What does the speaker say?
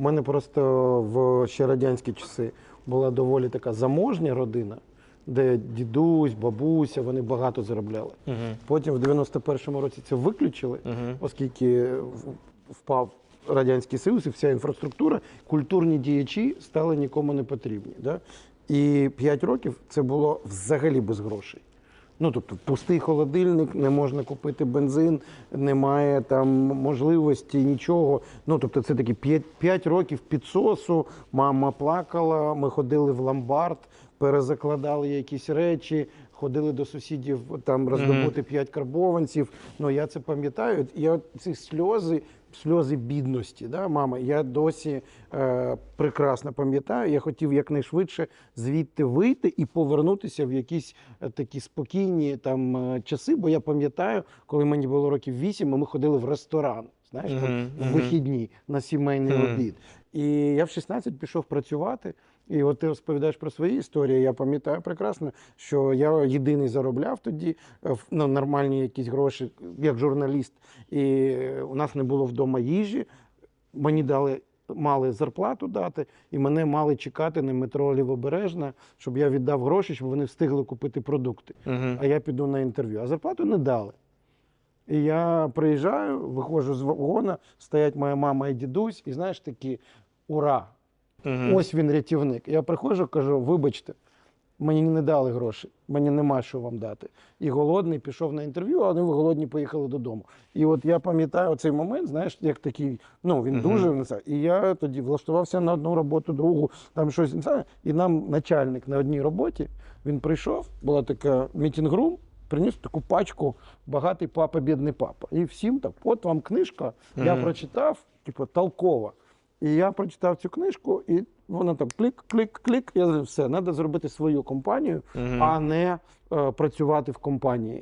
У мене просто в ще радянські часи була доволі така заможня родина, де дідусь, бабуся, вони багато заробляли. Угу. Потім в 91-му році це виключили, Угу. оскільки впав Радянський Союз і вся інфраструктура, культурні діячі стали нікому не потрібні. Да? І 5 років це було взагалі без грошей. Ну, тобто, пустий холодильник, не можна купити бензин, немає там можливості нічого. Ну, тобто, це такі 5, 5 років підсосу, мама плакала, ми ходили в ломбард, перезакладали якісь речі, ходили до сусідів там роздобути 5 карбованців. Ну, я це пам'ятаю. От ці сльози, сльози бідності, да, мама, я досі е, прекрасно пам'ятаю. Я хотів якнайшвидше звідти вийти і повернутися в якісь е, такі спокійні там е, часи. Бо я пам'ятаю, коли мені було років 8, ми ходили в ресторан. Знаєш, там, Мгм, в вихідні на сімейний Мгм. обід. І я в 16 пішов працювати. І от ти розповідаєш про свої історії. Я пам'ятаю прекрасно, що я єдиний заробляв тоді е, в- ну, нормальні якісь гроші як журналіст. І е, у нас не було вдома їжі. Мені дали. Мали зарплату дати, і мене мали чекати на метро Лівобережна, щоб я віддав гроші, щоб вони встигли купити продукти. Угу. А я піду на інтерв'ю. А зарплату не дали. І я приїжджаю, виходжу з вагона, стоять моя мама і дідусь, і знаєш такі ура! Угу. Ось він рятівник. Я приходжу, кажу: вибачте, мені не дали гроші, мені нема що вам дати. І голодний пішов на інтерв'ю, а вони голодні поїхали додому. І от я пам'ятаю цей момент, знаєш, як такий, ну він Мгм. дуже. І я тоді влаштувався на одну роботу, другу, там щось. І нам начальник на одній роботі він прийшов, була така мітінгрум. Приніс таку пачку багатий папа, бідний папа. І всім так, от вам книжка, я прочитав, типу, толкова. І я прочитав цю книжку, і вона так клік, клік, клік. Я все, треба зробити свою компанію, а не е, працювати в компанії.